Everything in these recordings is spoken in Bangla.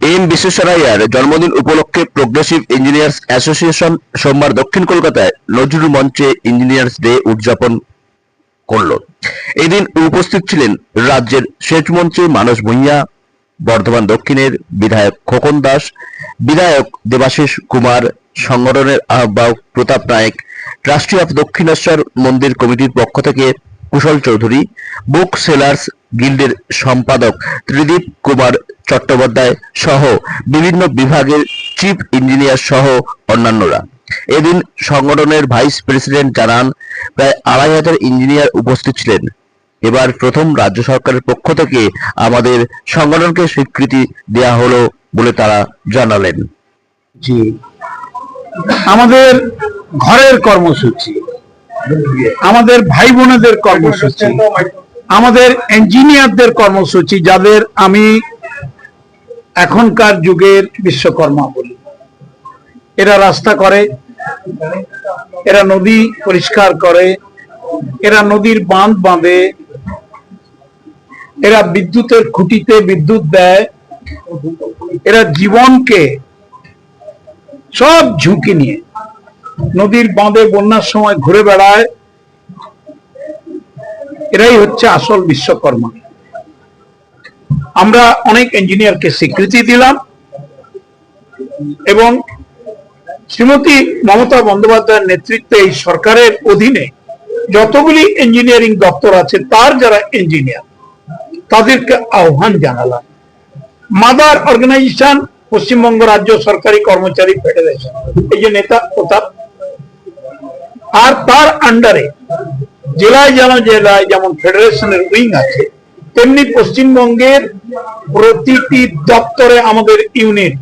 এম বিশ্বেশ্বরাইয়ার জন্মদিন উপলক্ষে প্রোগ্রেসিভ ইঞ্জিনিয়ার্স অ্যাসোসিয়েশন সোমবার দক্ষিণ কলকাতায় নজরুল মঞ্চে ইঞ্জিনিয়ার্স ডে উদযাপন করল। এদিন উপস্থিত ছিলেন রাজ্যের সেচমন্ত্রী মানস ভূঁইয়া বর্ধমান দক্ষিণের বিধায়ক খোকন দাস, বিধায়ক দেবাশিস কুমার, সংগঠনের আহ্বায়ক প্রতাপ নায়েক ট্রাস্টি অফ দক্ষিণেশ্বর মন্দির কমিটির পক্ষ থেকে কুশল চৌধুরী, বুক সেলার্স গিল্ডের সম্পাদক ত্রিদীপ কুমার চট্টোপাধ্যায় সহ বিভিন্ন বিভাগের চিফ ইঞ্জিনিয়ার সহ অন্যান্যরা। এদিন সংগঠনের ভাইস প্রেসিডেন্ট জানান, প্রায় আড়াই হাজার ইঞ্জিনিয়ার উপস্থিত ছিলেন। এবার প্রথম রাজ্য সরকারের পক্ষ থেকে আমাদের সংগঠনকে স্বীকৃতি দেয়া হলো বলে তারা জানালেন। জি। আমাদের ঘরের কর্মসূচি, আমাদের ভাই বোনেদের কর্মসূচি, আমাদের ইঞ্জিনিয়ারদের কর্মসূচি, যাদের আমি এখনকার যুগের বিশ্বকর্মা বলি। এরা রাস্তা করে, এরা নদী পরিষ্কার করে, এরা নদীর বাঁধ বাঁধে, এরা বিদ্যুতের খুঁটিতে বিদ্যুৎ দেয়, এরা জীবনকে সব ঝুঁকি নিয়ে নদীর বাঁধে বন্যার সময় ঘুরে বেড়ায়। এরাই হচ্ছে আসল বিশ্বকর্মা। আমরা অনেক ইঞ্জিনিয়ারকে স্বীকৃতি দিলাম এবং শ্রীমতী মমতা বন্দ্যোপাধ্যায়ের নেতৃত্বে এই সরকারের অধীনে যতগুলি ইঞ্জিনিয়ারিং দপ্তর আছে, তার যারা ইঞ্জিনিয়ার তাদেরকে আহ্বান জানালাম। মাদার অর্গানাইজেশন পশ্চিমবঙ্গ রাজ্য সরকারি কর্মচারী ফেডারেশন এই যে নেতা প্রতাপ। আর তার আন্ডারে জেলায় যেন জেলায় যেমন ফেডারেশনের উইং আছে তেমনি পশ্চিমবঙ্গের প্রতিটি দপ্তরে আমাদের ইউনিট।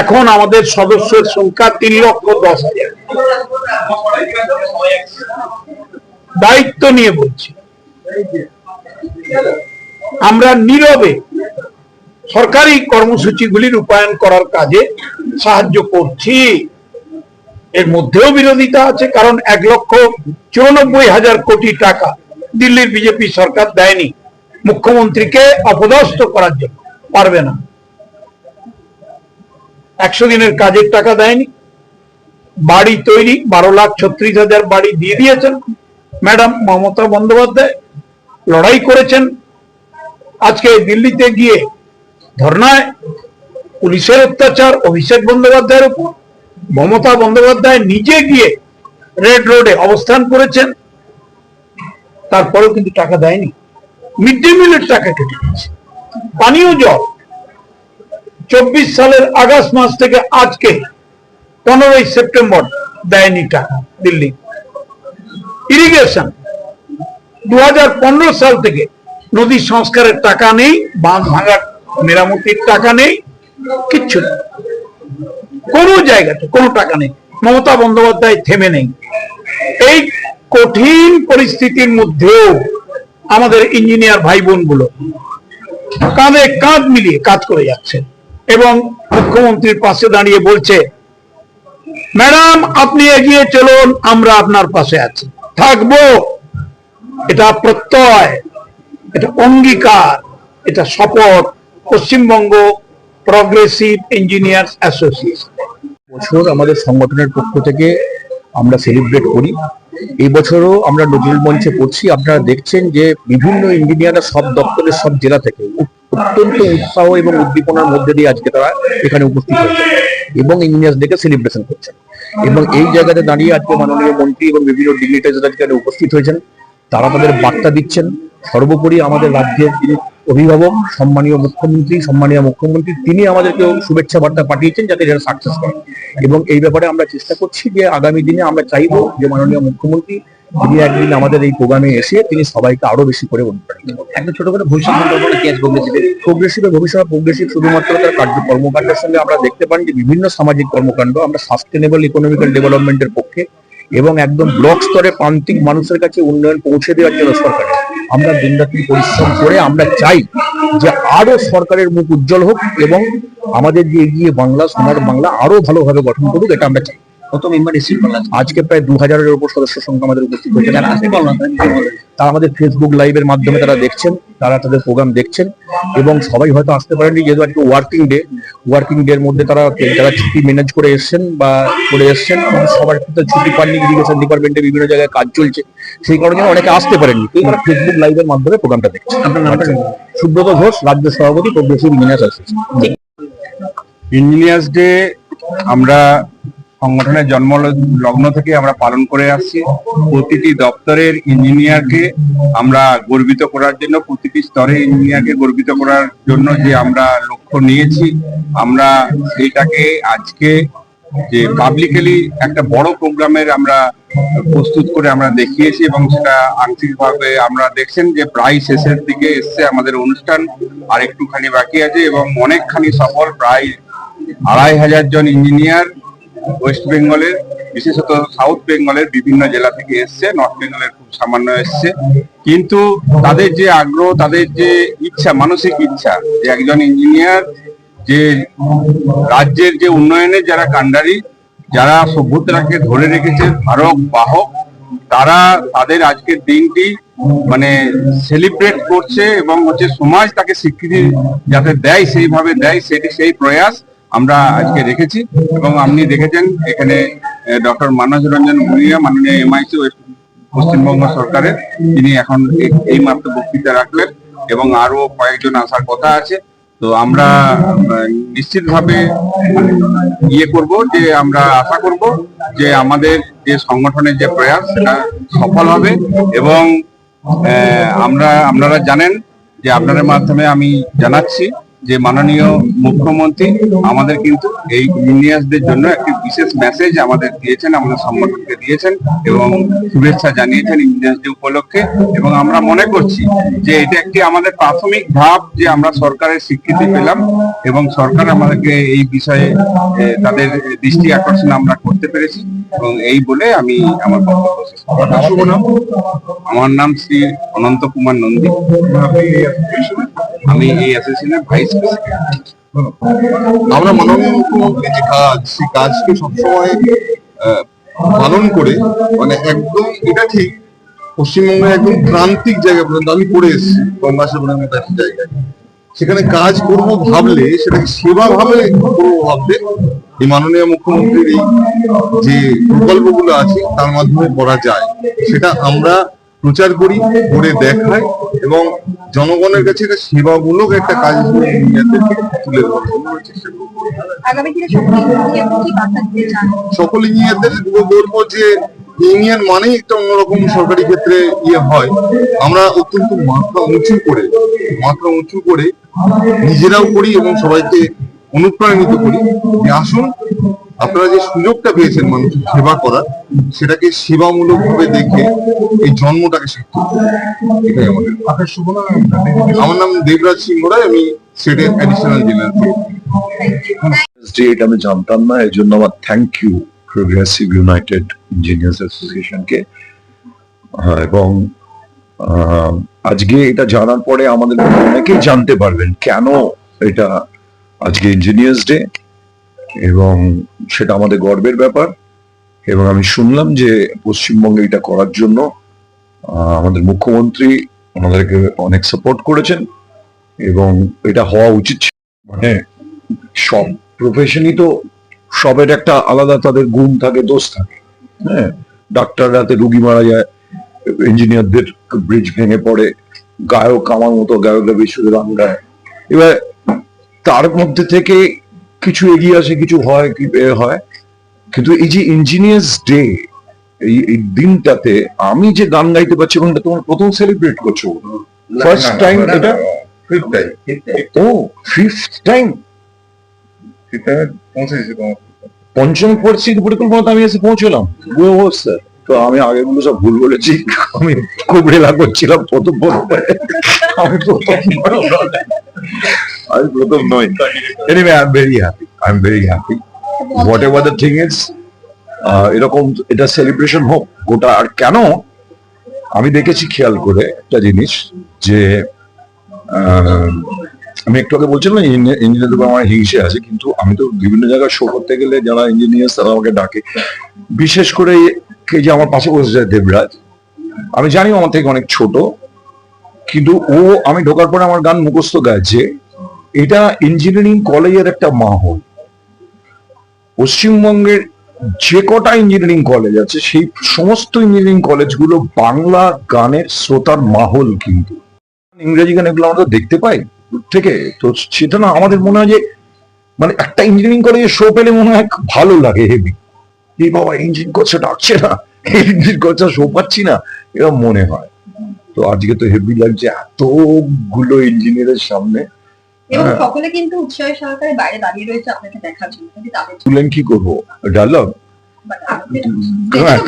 এখন আমাদের সদস্যের সংখ্যা তিন লক্ষ দশ হাজার। দায়িত্ব নিয়ে বলছি। আমরা নীরবে সরকারি কর্মসূচিগুলি রূপায়ণ করার কাজে সাহায্য করছি। এর মধ্যেও বিরোধিতা আছে, কারণ এক লক্ষ চুরানব্বই হাজার কোটি টাকা দিল্লির বিজেপি সরকার দেয়নি। মুখ্যমন্ত্রীকে অপদস্থ করার জন্য। পারবে না। একশো দিনের কাজের টাকা দেয়নি। বাড়ি তৈরি, বারো লাখ ছত্রিশ হাজার বাড়ি দিয়ে দিয়েছেন। ম্যাডাম মমতা বন্দ্যোপাধ্যায় লড়াই করেছেন। আজকে দিল্লিতে গিয়ে ধর্নায় পুলিশের অত্যাচার, অভিষেক বন্দ্যোপাধ্যায়ের উপর। মমতা বন্দ্যোপাধ্যায় নিজে গিয়ে রেড রোডে অবস্থান করেছেন। তারপরেও কিন্তু টাকা দেয়নি। মিড ডে মিলের টাকা কেটে দিয়েছে। পানীয় জল চব্বিশ সালের আগস্ট মাস থেকে আজকে পনেরোই সেপ্টেম্বর দেয়নি টাকা দিল্লি। ইরিগেশন দু সাল থেকে নদী সংস্কারের টাকা নেই, বাঁধ ভাঙার মেরামতির টাকা নেই, কিচ্ছু নেই। কোনো জায়গাতে কোনো টাকা নেই। মমতা বন্দ্যোপাধ্যায় থেমে নেই। এই কঠিন পরিস্থিতির মধ্যেও আমাদের ইঞ্জিনিয়ার ভাই বোনগুলো কাঁধে কাঁধ মিলিয়ে কাজ করে যাচ্ছে এবং মুখ্যমন্ত্রীর পাশে দাঁড়িয়ে বলছে, ম্যাডাম, আপনি এগিয়ে চলুন, আমরা আপনার পাশে আছি। থাকব। এটা প্রত্যয়, এটা অঙ্গীকার, এটা শপথ পশ্চিমবঙ্গ প্রগ্রেসিভ ইঞ্জিনিয়ার্স অ্যাসোসিয়েশন বছর আমাদের সংগঠনের পক্ষ থেকে আমরা সেলিব্রেট করি। এই বছরও আমরা নজরুল মঞ্চে করছি আপনারা দেখছেন যে বিভিন্ন ইঞ্জিনিয়াররা সব দপ্তরের সব জেলা থেকে অত্যন্ত উৎসাহ এবং উদ্দীপনার মধ্যে দিয়ে আজকে তারা এখানে উপস্থিত হয়েছে এবং ইঞ্জিনিয়ার্স ডেকে সেলিব্রেশন করছেন। এবং এই জায়গাতে দাঁড়িয়ে আজকে মাননীয় মন্ত্রী এবং বিভিন্ন ডিগনিটারিজ আজকে এখানে উপস্থিত হয়েছেন। তারা তাদের বার্তা দিচ্ছেন। সর্বোপরি আমাদের রাজ্যের অভিভাবক সম্মানীয় মুখ্যমন্ত্রী সম্মানীয় মুখ্যমন্ত্রী তিনি আমাদেরকে শুভেচ্ছা বার্তা পাঠিয়েছেন যাতে যারা সাকসেস করে এবং এই ব্যাপারে আমরা চেষ্টা করছি যে আগামী দিনে আমরা চাইব যে মাননীয় মুখ্যমন্ত্রী তিনি একদিন আমাদের এই প্রোগ্রামে এসে তিনি সবাইকে আরও বেশি করে অনুপ্রাণিত একটা ছোট করে ভবিষ্যৎ পরিকল্পনা কি প্রোগ্রেসিভের প্রোগ্রেসিভের ভবিষ্যৎ প্রোগ্রেসিভ শুধুমাত্র তার কার্য কর্মকাণ্ডের সঙ্গে আমরা দেখতে পান যে বিভিন্ন সামাজিক কর্মকাণ্ড আমরা সাস্টেনেবল ইকোনমিক্যাল ডেভেলপমেন্টের পক্ষে এবং একদম ব্লক স্তরে প্রান্তিক মানুষের কাছে উন্নয়ন পৌঁছে দেওয়ার জন্য সরকারের। আমরা দিনরাত্রি পরিশ্রম করে আমরা চাই যে আরও সরকারের মুখ উজ্জ্বল হোক এবং আমাদের যে এগিয়ে বাংলা, সোনার বাংলা আরও ভালোভাবে গঠন করুক, এটা আমরা চাই। কত মেম্বার এসেছিল আজকে প্রায় দু হাজারের উপর সদস্য সংখ্যা আমাদের উপস্থিত হয়েছে যারা আসতে পারল না তারা আমাদের ফেসবুক লাইভের মাধ্যমে তারা দেখছেন তারা তাদের প্রোগ্রাম দেখছেন এবং সবাই হয়তো আসতে পারেনি যেহেতু আজকে ওয়ার্কিং ডে ওয়ার্কিং ডে এর মধ্যে তারা যারা ছুটি ম্যানেজ করে এসেছেন বা করে এসেছেন সবার ক্ষেত্রে ছুটি পাননি ইরিগেশন ডিপার্টমেন্টে বিভিন্ন জায়গায় কাজ চলছে। সেই কারণে অনেকে আসতে পারেননি। কিন্তু তারা ফেসবুক লাইভের মাধ্যমে প্রোগ্রামটা দেখছে আপনার সুব্রত ঘোষ রাজ্য সভাপতি progressive engineers association engineers day আমরা সংগঠনের জন্ম লগ্ন থেকে আমরা পালন করে আসছি। প্রতিটি দপ্তরের ইঞ্জিনিয়ারকে আমরা গর্বিত করার জন্য, প্রতিটি স্তরে ইঞ্জিনিয়ারকে গর্বিত করার জন্য যে আমরা লক্ষ্য নিয়েছি, আমরা সেইটাকে আজকে যে পাবলিকালি একটা বড় প্রোগ্রামের আমরা প্রস্তুত করে আমরা দেখিয়েছি এবং সেটা আংশিকভাবে আমরা দেখছেন যে প্রায় শেষের দিকে এসছে আমাদের অনুষ্ঠান আর একটুখানি বাকি আছে এবং অনেকখানি সফল, প্রায় আড়াই হাজার জন ইঞ্জিনিয়ার ওয়েস্ট বেঙ্গলের বিশেষত সাউথ বেঙ্গলের বিভিন্ন জেলা থেকে এসছে নর্থ বেঙ্গলের খুব সামান্য এসছে। কিন্তু তাদের যে আগ্রহ, তাদের যে ইচ্ছা, মানসিক ইচ্ছা, যে একজন ইঞ্জিনিয়ার যে রাজ্যের যে উন্নয়নের যারা কাণ্ডারি যারা সভ্যতাকে ধরে রেখেছে ভারক বাহক, তারা তাদের আজকের দিনটি মানে সেলিব্রেট করছে এবং হচ্ছে সমাজ তাকে স্বীকৃতি যাতে দেয়, সেইভাবে দেয়, সেটি সেই প্রয়াস। আমরা আজকে রেখেছি এবং আপনি দেখেছেন এখানে ডক্টর মানস রঞ্জন ভুঁইয়া মাননীয় এমআইসি পশ্চিমবঙ্গ সরকারের, তিনি এখন এই- মাত্র বক্তৃতা রাখলেন এবং আরও কয়েকজন আসার কথা আছে। তো আমরা নিশ্চিত ভাবে ইয়ে করব যে আমরা আশা করব যে আমাদের যে সংগঠনের যে প্রয়াস, সেটা সফল হবে এবং আমরা, আপনারা জানেন যে আপনাদের মাধ্যমে আমি জানাচ্ছি যে মাননীয় মুখ্যমন্ত্রী আমাদের কিন্তু এই ইঞ্জিনিয়ার্সদের জন্য একটি বিশেষ মেসেজ আমাদের দিয়েছেন আমাদের সংগঠনকে দিয়েছেন এবং শুভেচ্ছা জানিয়েছেন ইঞ্জিনিয়ার্স ডে উপলক্ষে। এবং আমরা মনে করছি যে এটা একটি আমাদের প্রাথমিক ধাপ যে আমরা সরকারের স্বীকৃতি পেলাম এবং সরকার আমাদেরকে এই বিষয়ে তাদের দৃষ্টি আকর্ষণ আমরা করতে পেরেছি এবং এই বলে আমি আমার বক্তব্য আমার নাম শ্রী অনন্ত কুমার নন্দী। আমি এই অ্যাসোসিয়েশনের ভাইস প্রেসিডেন্ট আমরা মাননীয় মুখ্যমন্ত্রী যে কাজ, সেই কাজকে সবসময় পালন করে মানে একদম এটা ঠিক, পশ্চিমবঙ্গের একদম প্রান্তিক জায়গা পর্যন্ত আমি করে এসেছি গঙ্গাসাগরের মতো একটা জায়গায়। সেখানে কাজ করব ভাবলে, সেটাকে সেবা ভাবে করব ভাবলে, এই মাননীয় মুখ্যমন্ত্রীর এই যে প্রকল্পগুলো আছে, তার মাধ্যমে করা যায়। সেটা আমরা প্রচার করি করে দেখাই এবং জনগণের কাছে একটা সেবামূলক একটা কাজ তুলে ধরার চেষ্টা করি। সকল ইঞ্জিনিয়ারদের বলব যে ইউনিয়ন মানেই একটা অন্যরকম সরকারি ক্ষেত্রে ইয়ে হয়। আমরা অত্যন্ত মাত্রা উঁচু করে মাত্রা উঁচু করে নিজেরাও করি এবং সবাইকে অনুপ্রাণিত করি। যে আসুন আপনারা যে সুযোগটা পেয়েছেন মানুষের সেবা করার সেটাকে সেবামূলক ভাবে দেখে এই জন্মটাকে শিখতে এটাই আমাদের। আপনার শুভ নাম আমার নাম দেবরাজ সিংহ রায় আমি স্টেটের অ্যাডিশনাল জেনারেল এটা আমি জানতাম না এই জন্য আমার thank you progressive united engineers অ্যাসোসিয়েশনকে এবং আজকে এটা জানার পরে আমাদের অনেকেই জানতে পারবেন কেন এটা আজকে ইঞ্জিনিয়ার্স ডে এবং সেটা আমাদের গর্বের ব্যাপার। এবং আমি শুনলাম যে পশ্চিমবঙ্গে এটা করার জন্য আমাদের মুখ্যমন্ত্রী আমাদেরকে অনেক সাপোর্ট করেছেন এবং এটা হওয়া উচিত মানে সব প্রফেশনই তো সবের একটা আলাদা তাদের গুণ থাকে, দোষ থাকে। হ্যাঁ ডাক্তার রাতে রুগী মারা যায় ইঞ্জিনিয়ারদের ব্রিজ ভেঙে পড়ে, গায়ক আমার মতো গায়করা বিশ্বদের গান গায় এবার তার মধ্যে থেকে কিছু এগিয়ে আসে কিছু হয় কি হয়। কিন্তু এই যে ইঞ্জিনিয়ার্স ডে এই এই দিনটাতে আমি যে গান গাইতে পারছি এবং তোমার প্রথম সেলিব্রেট করছ। ফার্স্ট টাইম এটা? ও ফিফথ টাইম পঞ্চম পরিস্থিতি পরিকল্পনাতে আমি এসে পৌঁছলাম। বুড়ো অবস্থা তো আমি আগেগুলো সব ভুল বলেছি। আমি খুব রেলা করছিলাম প্রথম প্রথম আমি প্রথম। আমি প্রথম নই anyway I very happy I am very happy what thing is এরকম এটা সেলিব্রেশন হোক, গোটা আর কেন? আমি দেখেছি খেয়াল করে একটা জিনিস যে আমি একটু আগে বলছিলাম উপর আমার হিংসে আছে, কিন্তু আমি তো বিভিন্ন জায়গায় শো করতে গেলে যারা ইঞ্জিনিয়ার তারা আমাকে ডাকে। বিশেষ করে কে যে আমার পাশে বসে যায়, দেবরাজ। আমি জানি আমার থেকে অনেক ছোট, কিন্তু ও, আমি ঢোকার পরে আমার গান মুখস্থ গাইছে এটা ইঞ্জিনিয়ারিং কলেজের একটা মাহল। পশ্চিমবঙ্গের যে কটা ইঞ্জিনিয়ারিং কলেজ আছে, সেই সমস্ত ইঞ্জিনিয়ারিং কলেজগুলো বাংলা গানের শ্রোতার মাহল কিন্তু। ইংরেজি গান এগুলো আমরা দেখতে পাই থেকে। তো সেটা না আমাদের মনে হয় যে মানে একটা ইঞ্জিনিয়ারিং কলেজে শো পেলে মনে হয় ভালো লাগে হেভি এই বাবা ইঞ্জিন করছে, ডাকছে না। ইঞ্জিন করছে শো পাচ্ছি না। এরকম মনে হয়। তো আজকে তো হেভি লাগছে এতগুলো ইঞ্জিনিয়ারের সামনে। এবং হ্যাঁ। সকলে কিন্তু উৎসবের সহকারে বাইরে দাঁড়িয়ে রয়েছে আপনাকে দেখার জন্য। কিন্তু তাদের কি করব? ডায়লগ? হ্যাঁ,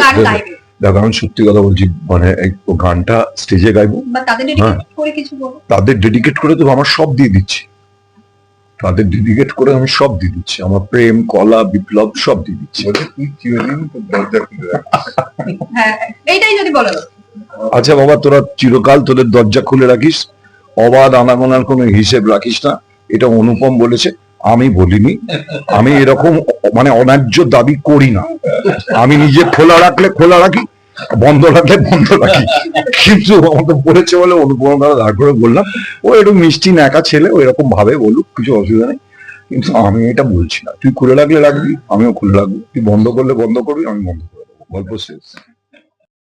গান আমি সত্যি কথা বলছি মানে গানটা স্টেজে গাইবো? তাদের হ্যাঁ। ডেডিকেট করে কিছু বলো তাদের ডেডিকেট করে তো আমার সব দিয়ে দিচ্ছি। তাদের ডেডিকেট করে আমি সব দিয়ে দিচ্ছি। আমার প্রেম কলা বিপ্লব সব দিয়ে দিচ্ছি। হ্যাঁ আচ্ছা বাবা তোরা চিরকাল তোদের দরজা খুলে রাখিস। অবাধ আনাগোনার কোনো হিসেব রাখিস না, এটা অনুপম বলেছে, আমি বলিনি, আমি এরকম মানে অন্যায্য দাবি করি না। আমি নিজে খোলা রাখলে খোলা রাখি, বন্ধ রাখলে বন্ধ রাখি। কিন্তু আমাকে বলেছে বলে অনুপম দাদা দাঁড় করে বললাম ও একটু মিষ্টি ন্যাকা ছেলে, ও এরকম ভাবে বলুক, কিছু অসুবিধা নেই। কিন্তু আমি এটা বলছি না। তুই খুলে রাখলে রাখবি, আমিও খুলে রাখব। তুই বন্ধ করলে বন্ধ করবি, আমি বন্ধ করে দেবো। গল্প শেষ।